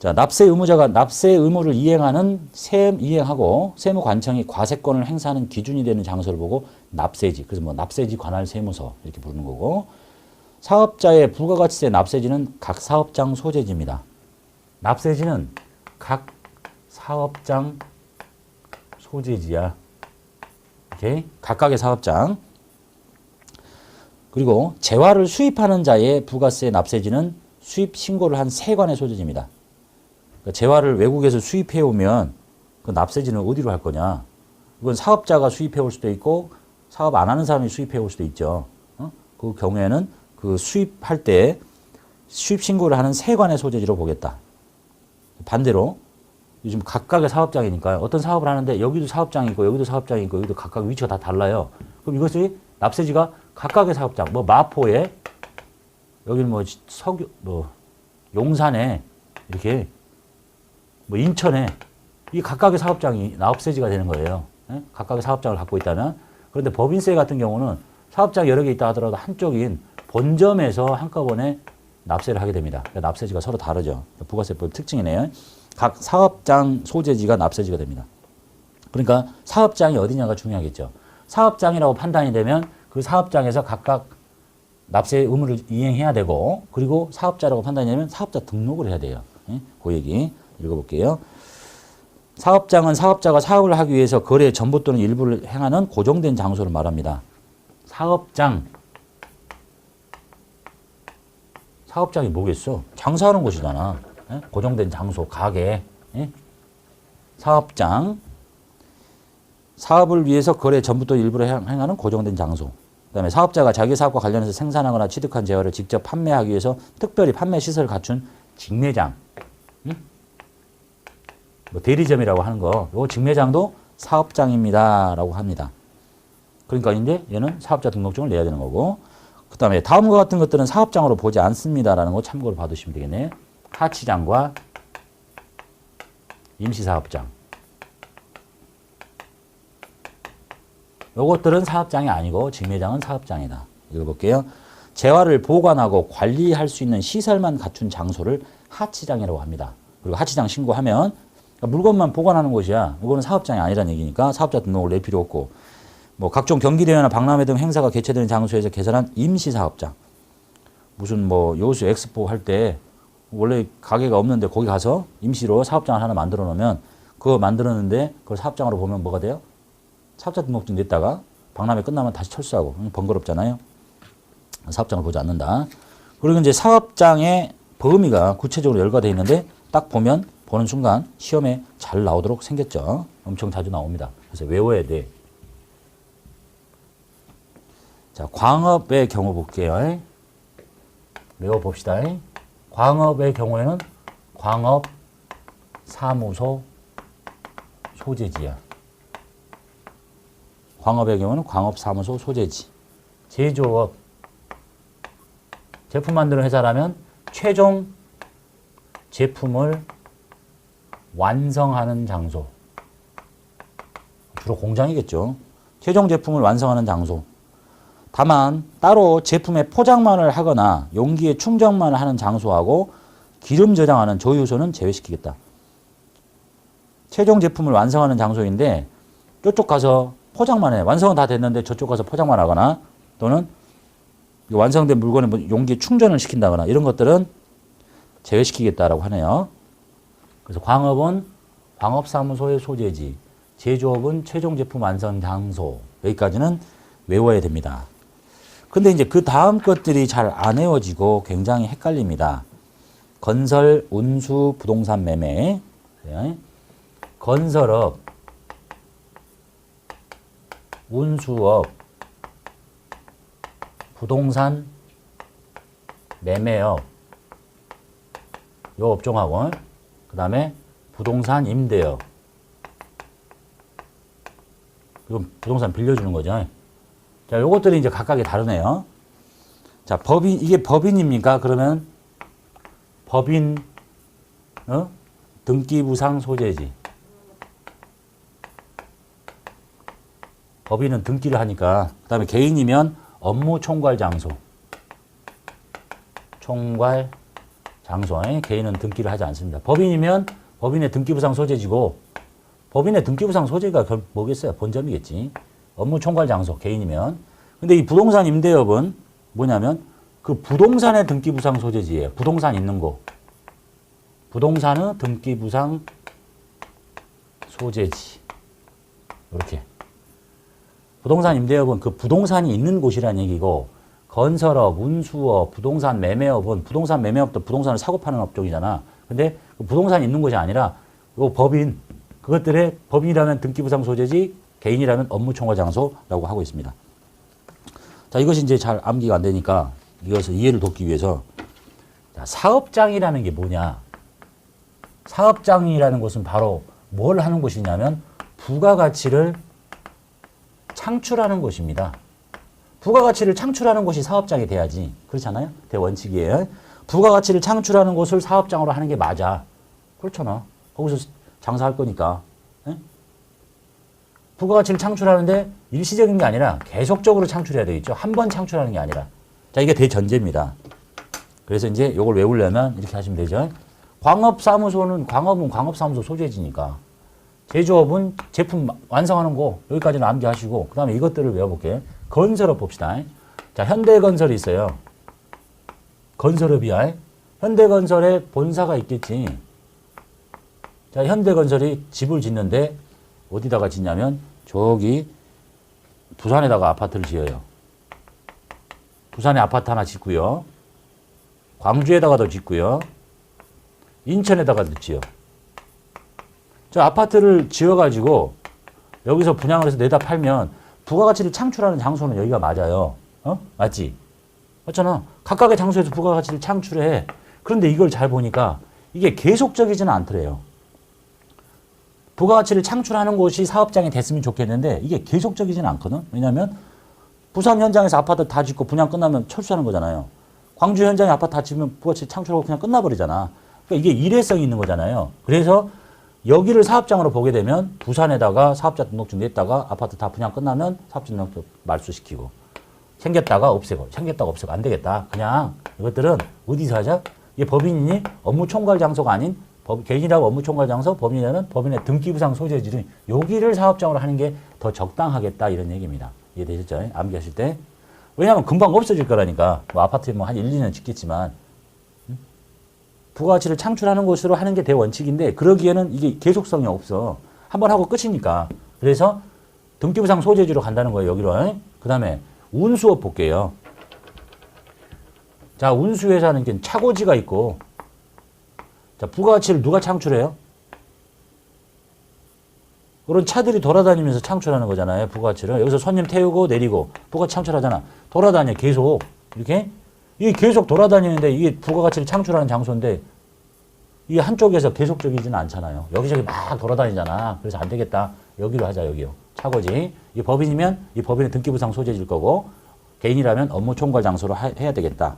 자, 납세 의무자가 납세 의무를 이행하는 세 이행하고 세무 관청이 과세권을 행사하는 기준이 되는 장소를 보고 납세지. 그래서 뭐 납세지 관할 세무서 이렇게 부르는 거고 사업자의 부가가치세 납세지는 각 사업장 소재지입니다. 납세지는 각 사업장 소재지야. 오케이? 각각의 사업장. 그리고 재화를 수입하는 자의 부가세 납세지는 수입 신고를 한 세관의 소재지입니다. 그러니까 재화를 외국에서 수입해 오면 그 납세지는 어디로 할 거냐? 이건 사업자가 수입해 올 수도 있고 사업 안 하는 사람이 수입해 올 수도 있죠. 어? 그 경우에는 그 수입할 때 수입 신고를 하는 세관의 소재지로 보겠다. 반대로 요즘 각각의 사업장이니까 어떤 사업을 하는데 여기도 사업장이 있고 여기도 사업장이 있고 여기도 각각 위치가 다 달라요. 그럼 이것이 납세지가 각각의 사업장, 뭐 마포에 여기는 뭐 석유, 뭐 용산에 이렇게 뭐 인천에 이 각각의 사업장이 납세지가 되는 거예요. 예? 각각의 사업장을 갖고 있다면 그런데 법인세 같은 경우는 사업장 여러 개 있다 하더라도 한쪽인 본점에서 한꺼번에 납세를 하게 됩니다. 그러니까 납세지가 서로 다르죠. 부가세법 특징이네요. 각 사업장 소재지가 납세지가 됩니다. 그러니까 사업장이 어디냐가 중요하겠죠. 사업장이라고 판단이 되면 그 사업장에서 각각 납세 의무를 이행해야 되고 그리고 사업자라고 판단이 되면 사업자 등록을 해야 돼요. 예? 그 얘기 읽어볼게요. 사업장은 사업자가 사업을 하기 위해서 거래 전부 또는 일부를 행하는 고정된 장소를 말합니다. 사업장 사업장이 뭐겠어? 장사하는 곳이잖아. 예? 고정된 장소, 가게. 예? 사업장 사업을 위해서 거래 전부 또는 일부를 행- 행하는 고정된 장소. 그 다음에 사업자가 자기 사업과 관련해서 생산하거나 취득한 재화를 직접 판매하기 위해서 특별히 판매 시설을 갖춘 직매장. 응? 뭐 대리점이라고 하는 거. 요 직매장도 사업장입니다라고 합니다. 그러니까 이제 얘는 사업자 등록증을 내야 되는 거고. 그 다음에 다음과 같은 것들은 사업장으로 보지 않습니다라는 거 참고로 봐두시면 되겠네. 하치장과 임시사업장. 요것들은 사업장이 아니고 직매장은 사업장이다. 읽어볼게요. 재화를 보관하고 관리할 수 있는 시설만 갖춘 장소를 하치장이라고 합니다. 그리고 하치장 신고하면 그러니까 물건만 보관하는 곳이야. 이거는 사업장이 아니라는 얘기니까 사업자 등록을 낼 필요 없고 뭐 각종 경기대회나 박람회 등 행사가 개최되는 장소에서 개설한 임시사업장. 무슨 뭐 여수 엑스포 할 때 원래 가게가 없는데 거기 가서 임시로 사업장을 하나 만들어 놓으면 그거 만들었는데 그걸 사업장으로 보면 뭐가 돼요? 사업자 등록증 냈다가 박람회 끝나면 다시 철수하고 음, 번거롭잖아요. 사업장을 보지 않는다. 그리고 이제 사업장의 범위가 구체적으로 열거되어 있는데 딱 보면 보는 순간 시험에 잘 나오도록 생겼죠. 엄청 자주 나옵니다. 그래서 외워야 돼. 자, 광업의 경우 볼게요. 외워봅시다. 광업의 경우에는 광업 사무소 소재지야. 광업의 경우는 광업사무소 소재지. 제조업. 제품 만드는 회사라면 최종 제품을 완성하는 장소. 주로 공장이겠죠. 최종 제품을 완성하는 장소. 다만 따로 제품의 포장만을 하거나 용기에 충전만을 하는 장소하고 기름 저장하는 조유소는 제외시키겠다. 최종 제품을 완성하는 장소인데 저쪽 가서 포장만 해. 완성은 다 됐는데 저쪽 가서 포장만 하거나 또는 이 완성된 물건에 뭐 용기에 충전을 시킨다거나 이런 것들은 제외시키겠다라고 하네요. 그래서 광업은 광업사무소의 소재지, 제조업은 최종 제품 완성 장소 여기까지는 외워야 됩니다. 근데 이제 그 다음 것들이 잘 안 외워지고 굉장히 헷갈립니다. 건설, 운수, 부동산 매매, 네. 건설업, 운수업, 부동산 매매업, 요 업종하고 그 다음에 부동산 임대업. 이건 부동산 빌려주는 거죠. 자, 요것들이 이제 각각이 다르네요. 자, 법인, 이게 법인입니까? 그러면 법인, 어? 등기부상 소재지. 법인은 등기를 하니까. 그 다음에 개인이면 업무 총괄 장소. 총괄 장소에 개인은 등기를 하지 않습니다. 법인이면 법인의 등기부상 소재지고 법인의 등기부상 소재가 결- 뭐겠어요? 본점이겠지. 업무 총괄 장소 개인이면. 근데 이 부동산 임대업은 뭐냐면 그 부동산의 등기부상 소재지예요. 부동산 있는 곳. 부동산의 등기부상 소재지. 이렇게. 부동산 임대업은 그 부동산이 있는 곳이라는 얘기고 건설업, 운수업, 부동산 매매업은 부동산 매매업도 부동산을 사고 파는 업종이잖아. 근데 그 부동산이 있는 곳이 아니라 그 법인 그것들의 법인이라면 등기부상 소재지 개인이라면 업무 총괄 장소라고 하고 있습니다. 자, 이것이 이제 잘 암기가 안 되니까 이것을 이해를 돕기 위해서 자, 사업장이라는 게 뭐냐? 사업장이라는 것은 바로 뭘 하는 곳이냐면 부가가치를 창출하는 곳입니다. 부가가치를 창출하는 곳이 사업장이 돼야지. 그렇잖아요? 대원칙이에요. 부가가치를 창출하는 곳을 사업장으로 하는 게 맞아. 그렇잖아. 거기서 장사할 거니까. 예? 부가가치를 창출하는데 일시적인 게 아니라 계속적으로 창출해야 되겠죠. 한 번 창출하는 게 아니라. 자, 이게 대전제입니다. 그래서 이제 이걸 외우려면 이렇게 하시면 되죠. 광업사무소는 광업은 광업사무소 소재지니까. 제조업은 제품 완성하는 거 여기까지는 암기하시고 그 다음에 이것들을 외워볼게요. 건설업 봅시다. 자 현대건설이 있어요. 건설업이야. 현대건설에 본사가 있겠지. 자 현대건설이 집을 짓는데 어디다가 짓냐면 저기 부산에다가 아파트를 지어요. 부산에 아파트 하나 짓고요. 광주에다가도 짓고요. 인천에다가도 지어. 저 아파트를 지어가지고 여기서 분양을 해서 내다 팔면 부가가치를 창출하는 장소는 여기가 맞아요. 어? 맞지? 맞잖아. 각각의 장소에서 부가가치를 창출해. 그런데 이걸 잘 보니까 이게 계속적이지는 않더래요. 부가가치를 창출하는 곳이 사업장이 됐으면 좋겠는데 이게 계속적이지는 않거든. 왜냐하면 부산 현장에서 아파트 다 짓고 분양 끝나면 철수하는 거잖아요. 광주 현장에 아파트 다 짓면 부가가치 창출하고 그냥 끝나버리잖아. 그러니까 이게 일회성이 있는 거잖아요. 그래서 여기를 사업장으로 보게 되면 부산에다가 사업자 등록증 냈다가 아파트 다 분양 끝나면 사업자 등록증 말소시키고 생겼다가 없애고 생겼다가 없애고 안 되겠다. 그냥 이것들은 어디서 하자? 이게 법인이니 업무 총괄 장소가 아닌 법, 개인이라고 업무 총괄 장소, 법인이라는 법인의 등기부상 소재지를 여기를 사업장으로 하는 게 더 적당하겠다 이런 얘기입니다. 이해되셨죠? 암기하실 때. 왜냐하면 금방 없어질 거라니까. 뭐 아파트 뭐한 1, 2년 짓겠지만 부가가치를 창출하는 곳으로 하는 게 대원칙인데 그러기에는 이게 계속성이 없어. 한번 하고 끝이니까. 그래서 등기부상 소재지로 간다는 거예요. 여기로. 그 다음에 운수업 볼게요. 자, 운수회사는 차고지가 있고 자, 부가가치를 누가 창출해요? 그런 차들이 돌아다니면서 창출하는 거잖아요. 부가가치를. 여기서 손님 태우고 내리고 부가가치 창출하잖아. 돌아다녀 계속. 이렇게 이게 계속 돌아다니는데 이게 부가가치를 창출하는 장소인데 이게 한쪽에서 계속적이지는 않잖아요. 여기저기 막 돌아다니잖아. 그래서 안 되겠다. 여기로 하자, 여기요. 차고지. 이 법인이면 이 법인의 등기부상 소재질 거고 개인이라면 업무 총괄 장소로 하- 해야 되겠다.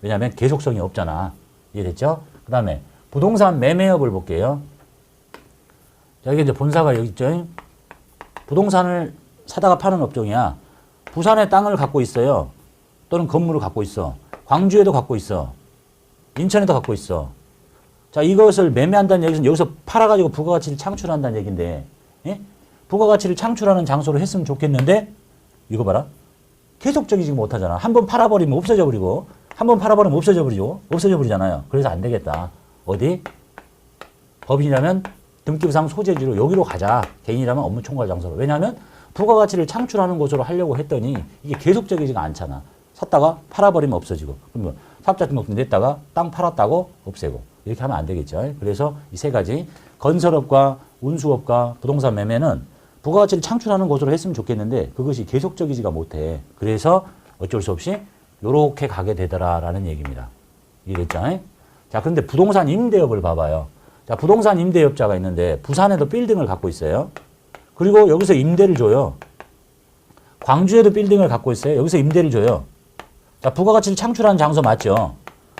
왜냐하면 계속성이 없잖아. 이해됐죠? 그 다음에 부동산 매매업을 볼게요. 자, 이게 이제 본사가 여기 있죠. 부동산을 사다가 파는 업종이야. 부산에 땅을 갖고 있어요. 또는 건물을 갖고 있어. 광주에도 갖고 있어. 인천에도 갖고 있어. 자, 이것을 매매한다는 얘기는 여기서 팔아가지고 부가가치를 창출한다는 얘기인데, 예? 부가가치를 창출하는 장소로 했으면 좋겠는데, 이거 봐라. 계속적이지 못하잖아. 한 번 팔아버리면 없어져 버리고, 한 번 팔아버리면 없어져 버리죠. 없어져 버리잖아요. 그래서 안 되겠다. 어디? 법인이라면 등기부상 소재지로 여기로 가자. 개인이라면 업무 총괄 장소로. 왜냐하면 부가가치를 창출하는 곳으로 하려고 했더니 이게 계속적이지가 않잖아. 샀다가 팔아버리면 없어지고. 그러면 사업자 등록증 냈다가 땅 팔았다고 없애고. 이렇게 하면 안 되겠죠. 그래서 이 세 가지 건설업과 운수업과 부동산 매매는 부가가치를 창출하는 곳으로 했으면 좋겠는데 그것이 계속적이지가 못해. 그래서 어쩔 수 없이 요렇게 가게 되더라라는 얘기입니다. 이해됐죠? 자, 그런데 부동산 임대업을 봐봐요. 자, 부동산 임대업자가 있는데 부산에도 빌딩을 갖고 있어요. 그리고 여기서 임대를 줘요. 광주에도 빌딩을 갖고 있어요. 여기서 임대를 줘요. 자, 부가가치를 창출하는 장소 맞죠?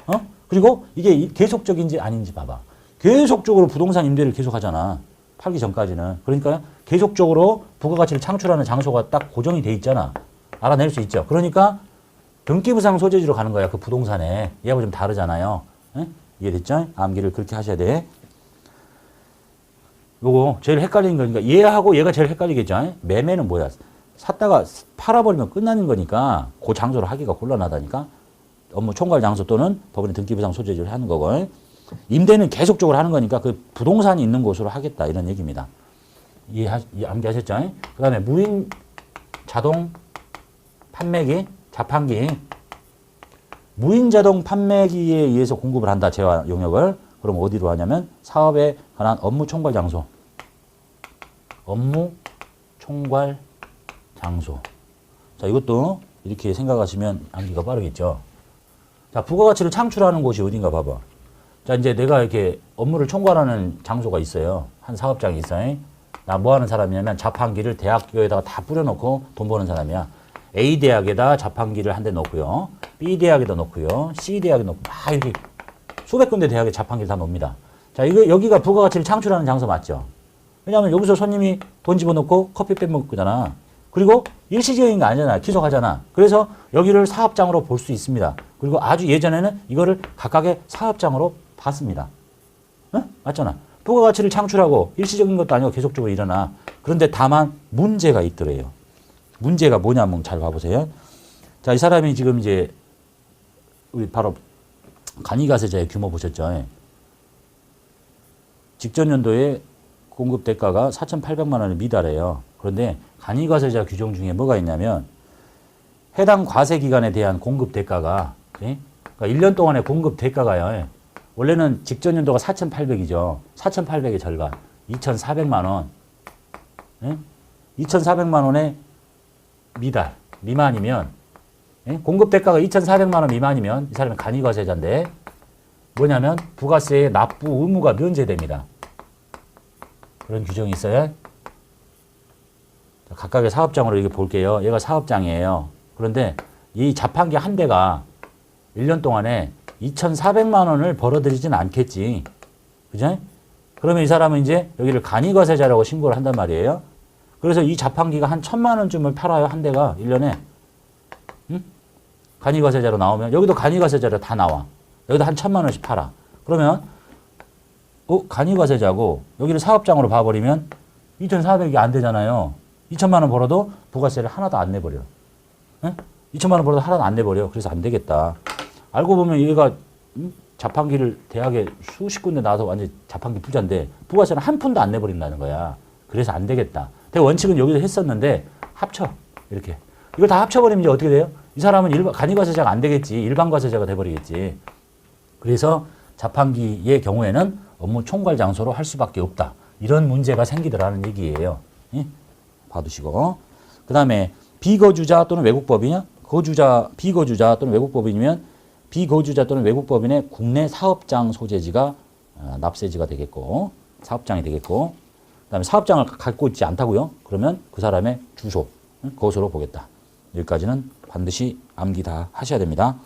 어? 그리고 이게 이- 계속적인지 아닌지 봐봐. 계속적으로 부동산 임대를 계속 하잖아. 팔기 전까지는. 그러니까 계속적으로 부가가치를 창출하는 장소가 딱 고정이 돼 있잖아. 알아낼 수 있죠. 그러니까 등기부상 소재지로 가는 거야. 그 부동산에. 얘하고 좀 다르잖아요. 예? 이해됐죠? 암기를 그렇게 하셔야 돼. 요거 제일 헷갈리는 거니까 얘하고 얘가 제일 헷갈리겠죠? 매매는 뭐야? 샀다가 팔아버리면 끝나는 거니까 그 장소를 하기가 곤란하다니까? 업무 총괄 장소 또는 법원의 등기부상 소재지를 하는 거고 임대는 계속적으로 하는 거니까 그 부동산이 있는 곳으로 하겠다 이런 얘기입니다. 이해 암기하셨죠? 그 다음에 무인 자동 판매기, 자판기. 무인 자동 판매기에 의해서 공급을 한다 재화 용역을. 그럼 어디로 하냐면 사업에 관한 업무 총괄 장소. 업무 총괄 장소. 자 이것도 이렇게 생각하시면 암기가 빠르겠죠. 자 부가가치를 창출하는 곳이 어딘가 봐봐. 자 이제 내가 이렇게 업무를 총괄하는 장소가 있어요. 한 사업장이 있어요. 나 뭐 하는 사람이냐면 자판기를 대학교에다가 다 뿌려놓고 돈 버는 사람이야. A 대학에다 자판기를 한 대 넣고요. B 대학에다 넣고요. C 대학에 넣고 막 이렇게 수백 군데 대학에 자판기를 다 놓습니다. 자 이거 여기가 부가가치를 창출하는 장소 맞죠? 왜냐하면 여기서 손님이 돈 집어넣고 커피 빼먹을 거잖아. 그리고 일시적인 게 아니잖아. 기속하잖아. 그래서 여기를 사업장으로 볼 수 있습니다. 그리고 아주 예전에는 이거를 각각의 사업장으로 봤습니다. 어? 맞잖아. 부가가치를 창출하고 일시적인 것도 아니고 계속적으로 일어나. 그런데 다만 문제가 있더래요. 문제가 뭐냐면 잘 봐보세요. 자, 이 사람이 지금 이제 우리 바로 간이가세자의 규모 보셨죠? 직전 연도에 공급 대가가 4,800만 원을 미달해요. 그런데 간이 과세자 규정 중에 뭐가 있냐면 해당 과세 기간에 대한 공급 대가가 예? 그러니까 1년 동안의 공급 대가가요. 예. 원래는 직전 연도가 4,800이죠. 4,800의 절반 2,400만 원. 예? 2,400만 원의 미달 미만이면 예? 공급 대가가 2,400만 원 미만이면 이 사람이 간이 과세자인데 뭐냐면 부가세의 납부 의무가 면제됩니다. 그런 규정이 있어요. 자, 각각의 사업장으로 이렇게 볼게요. 얘가 사업장이에요. 그런데 이 자판기 한 대가 1년 동안에 2,400만 원을 벌어들이진 않겠지. 그죠? 그러면 이 사람은 이제 여기를 간이과세자라고 신고를 한단 말이에요. 그래서 이 자판기가 한 천만 원쯤을 팔아요. 한 대가 1년에. 응? 간이과세자로 나오면 여기도 간이과세자로 다 나와. 여기도 한 천만 원씩 팔아. 그러면 어, 간이과세자고 여기를 사업장으로 봐버리면 2,400이 안 되잖아요. 2천만 원 벌어도 부가세를 하나도 안 내버려. 에? 2천만 원 벌어도 하나도 안 내버려. 그래서 안 되겠다. 알고 보면 얘가 음? 자판기를 대학에 수십 군데 나와서 완전 자판기 부자인데 부가세는 한 푼도 안 내버린다는 거야. 그래서 안 되겠다. 대 원칙은 여기서 했었는데 합쳐 이렇게 이걸 다 합쳐버리면 이제 어떻게 돼요? 이 사람은 일반 간이과세자가 안 되겠지. 일반 과세자가 돼버리겠지. 그래서 자판기의 경우에는 업무 총괄 장소로 할 수밖에 없다. 이런 문제가 생기더라는 얘기예요. 예? 봐두시고. 그 다음에 비거주자 또는 외국법인이냐? 거주자, 비거주자 또는 외국법인이면 비거주자 또는 외국법인의 국내 사업장 소재지가 어, 납세지가 되겠고, 사업장이 되겠고, 그 다음에 사업장을 갖고 있지 않다고요? 그러면 그 사람의 주소, 응? 그것으로 보겠다. 여기까지는 반드시 암기 다 하셔야 됩니다.